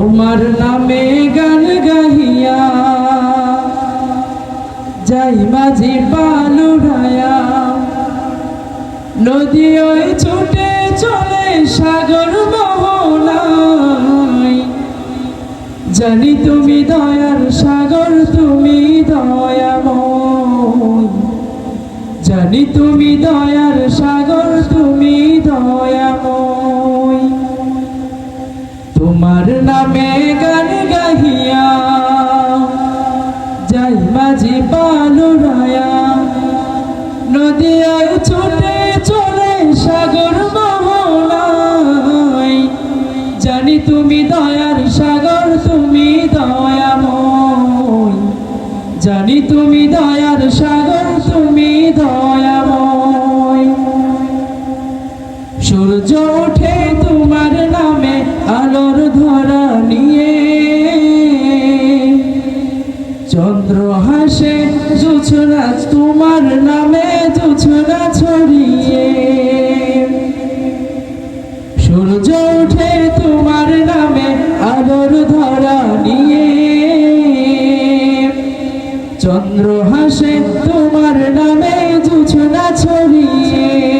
তোমার নামে গান গাহিয়া, যাই মাঝি পালুরায়া নদী ওই ছুটে চলে সাগর মোহনায় জানি তুমি দয়ার সাগর, তুমি দয়াময়। জানি তুমি দয়ার সাগর, তুমি দয়াময়। তুমি দয়াময়, জানি তুমি দয়ার সাগর, তুমি দয়াময়। সূর্য ওঠে তোমার নামে, আলোর ধরা নিয়ে। চন্দ্র হাসে জুছনা তোমার নামে জুছনা ছড়িয়ে। সূর্য ওঠে তোমার নামে আলোর ধরা নিয়ে। চন্দ্র হাসে তোমার নামে জুছনা ছড়িয়ে।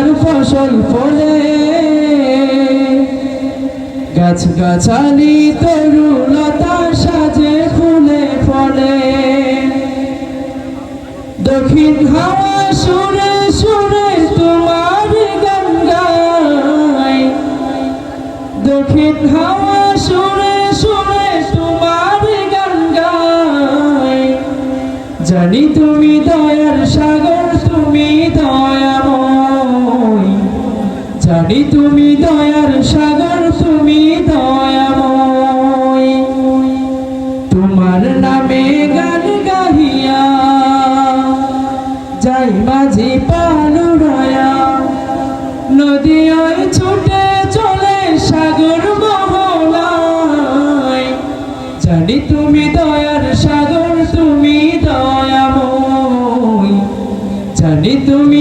সোনার ফসল ফলে গাছ গাছালি তরুলতা সাজে ফুলে ফলে। দক্ষিণ হাওয়া সুরে সুরে তোমার গান গায় দক্ষিণ হাওয়া সুরে সুরে তোমার গান গায় জানি তুমি জানি তুমি দয়ার সাগর, তুমি দয়াময়। তোমার নামে গান গাহিয়া যাই মাঝি পালুরায়া। নদী ওই ছুটে চলে সাগর মোহনায় জানি তুমি দয়ার সাগর, তুমি দয়াময়। জানি তুমি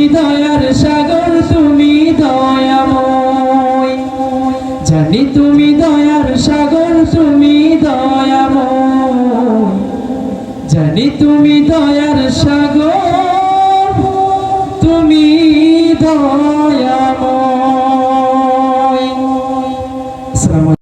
তুমি দয়া